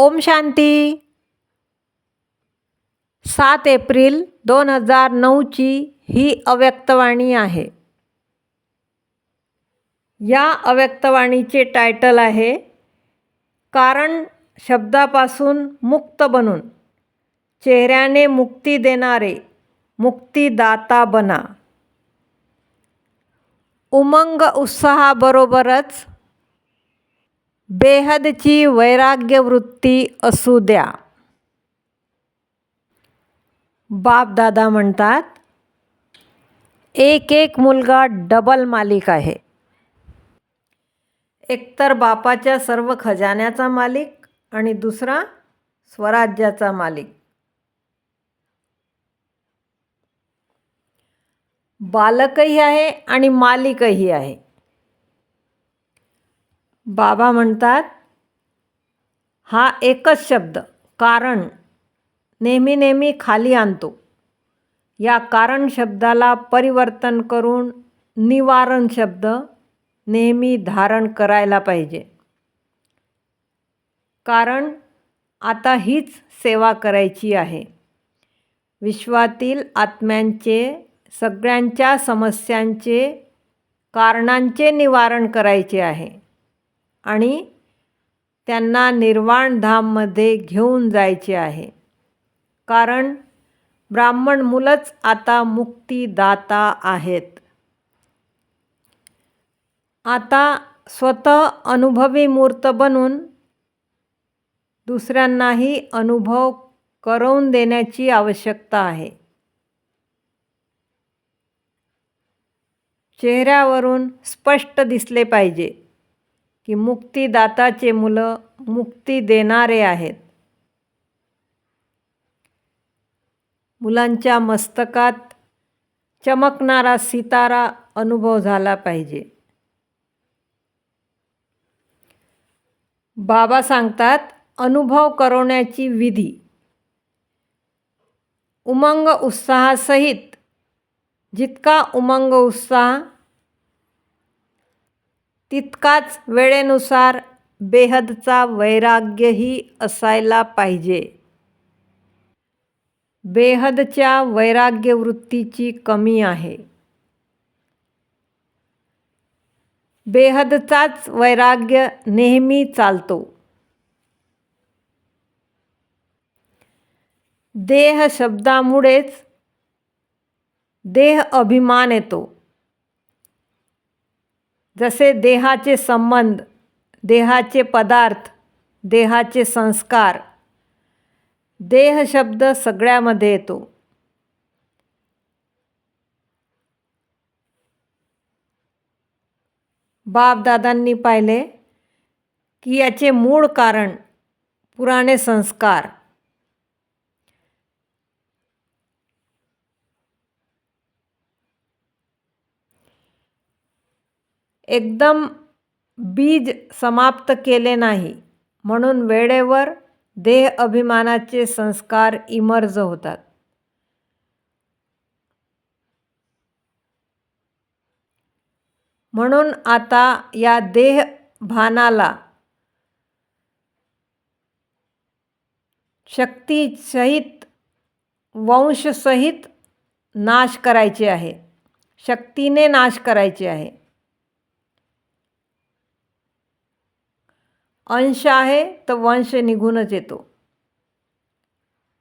ओम शांती. सात एप्रिल दोन हजार नऊची ही अव्यक्तवाणी आहे. या अव्यक्तवाणीचे टायटल आहे कारण शब्दापासून मुक्त बनून चेहऱ्याने मुक्ती देणारे मुक्तीदाता बना. उमंग उत्साहाबरोबरच बेहदची वैराग्यवृत्ती असू द्या. बापदादा म्हणतात एक एक मुलगा डबल मालिक आहे. एकतर बापाच्या सर्व खजान्याचा मालिक आणि दुसरा स्वराज्याचा मालिक. बालकही आहे आणि मालिकही आहे. बाबा म्हणतात हा एकच शब्द कारण नेहमी नेहमी खाली आणतो. या कारण शब्दाला परिवर्तन करून निवारण शब्द नेहमी धारण करायला पाहिजे. कारण आता हीच सेवा करायची आहे. विश्वातील आत्म्यांचे सगळ्यांच्या समस्यांचे कारणांचे निवारण करायचे आहे. आणि त्यांना निर्वाणधाममध्ये घेऊन जायचे आहे. कारण ब्राह्मण मुलंच आता मुक्तीदाता आहेत. आता स्वतः अनुभवी मूर्त बनून दुसऱ्यांनाही अनुभव करवून देण्याची आवश्यकता आहे. चेहऱ्यावरून स्पष्ट दिसले पाहिजे. की मुक्तिदाताचे मुलं मुक्ती देणारे आहेत. मुलांच्या मस्तकात चमकणारा सितारा अनुभव झाला पाहिजे. बाबा सांगतात अनुभव करवण्याची विधी. उमंग उत्साहासहित जितका उमंग उत्साह तितकाच वेळेनुसार बेहदचा वैराग्यही असायला पाहिजे. बेहदच्या वैराग्यवृत्तीची कमी आहे. बेहदचाच वैराग्य नेहमी चालतो. देह शब्दामुळेच देह अभिमान येतो. जसे देहाचे संबंध देहाचे पदार्थ देहाचे संस्कार. देह शब्द सगळ्यामध्ये येतो. बापदादांनी पाहिले की याचे मूळ कारण पुराणे संस्कार. एकदम बीज समाप्त केले नाही. म्हणून वेळेवर देह अभिमानाचे संस्कार इमर्ज होतात. म्हणून आता या देह भानाला शक्तीसहित वंशसहित नाश करायचे आहे. शक्तीने नाश करायचे आहे. अंश आहे तर वंश निघूनच येतो.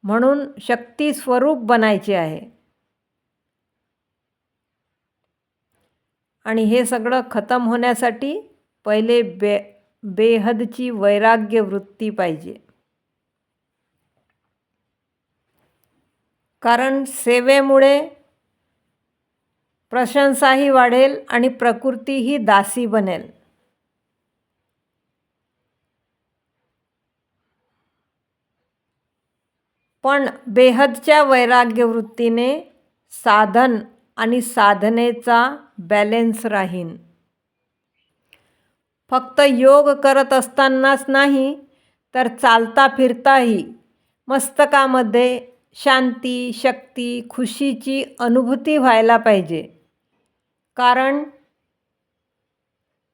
म्हणून शक्ती स्वरूप बनायचे आहे. आणि हे सगळं खतम होण्यासाठी पहिले बे बेहदची वैराग्य वृत्ती पाहिजे. कारण सेवेमुळे प्रशंसाही वाढेल आणि प्रकृतीही दासी बनेल. पण बेहदच्या वैराग्यवृत्तीने साधन आणि साधनेचा बॅलेन्स राहीन. फक्त योग करत असतानाच नाही तर चालता फिरताही मस्तकामध्ये शांती शक्ती खुशीची अनुभूती व्हायला पाहिजे. कारण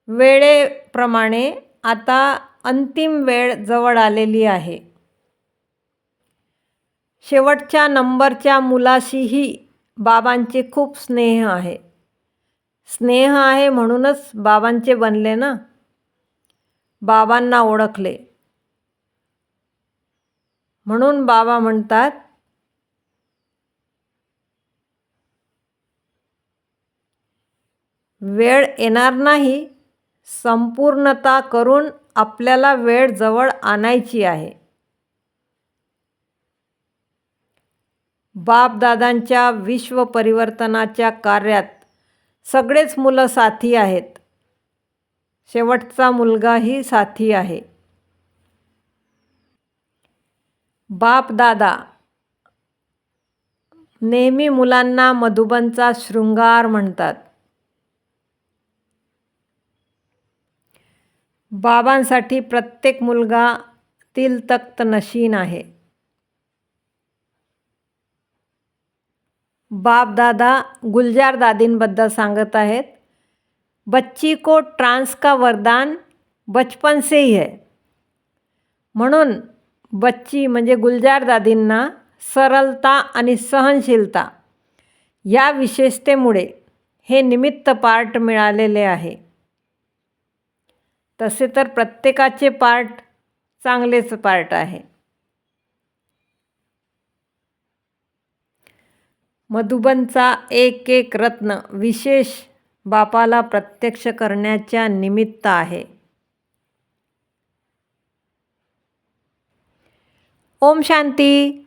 वेळेप्रमाणे आता अंतिम वेळ जवळ आलेली आहे. शेवटच्या नंबरच्या मुलाशीही बाबांचे खूप स्नेह आहे. स्नेह आहे म्हणूनच बाबांचे बनले ना? बाबांना ओळखले. म्हणून बाबा म्हणतात वेळ येणार नाही. संपूर्णता करून आपल्याला वेळ जवळ आणायची आहे. बापदादांच्या विश्व परिवर्तनाच्या कार्यात सगळेच मुलं साथी आहेत. शेवटचा मुलगाही साथी आहे. बापदादा नेहमी मुलांना मधुबनचा शृंगार म्हणतात. बाबांसाठी प्रत्येक मुलगा तिलतक्त नशीन आहे. बाप दादा गुलजार दादींबद्दल सांगत आहेत बच्ची को ट्रान्स का वरदान बचपन से ही है. म्हणून बच्ची म्हणजे गुलजार दादींना सरलता आणि सहनशीलता या विशेषतेमुळे हे निमित्त पार्ट मिळालेले आहे. तसे तर प्रत्येकाचे पार्ट चांगलेच पार्ट आहे. मधुबनचा एक एक रत्न विशेष बापाला प्रत्यक्ष करण्याच्या निमित्त आहे. ओम शांती.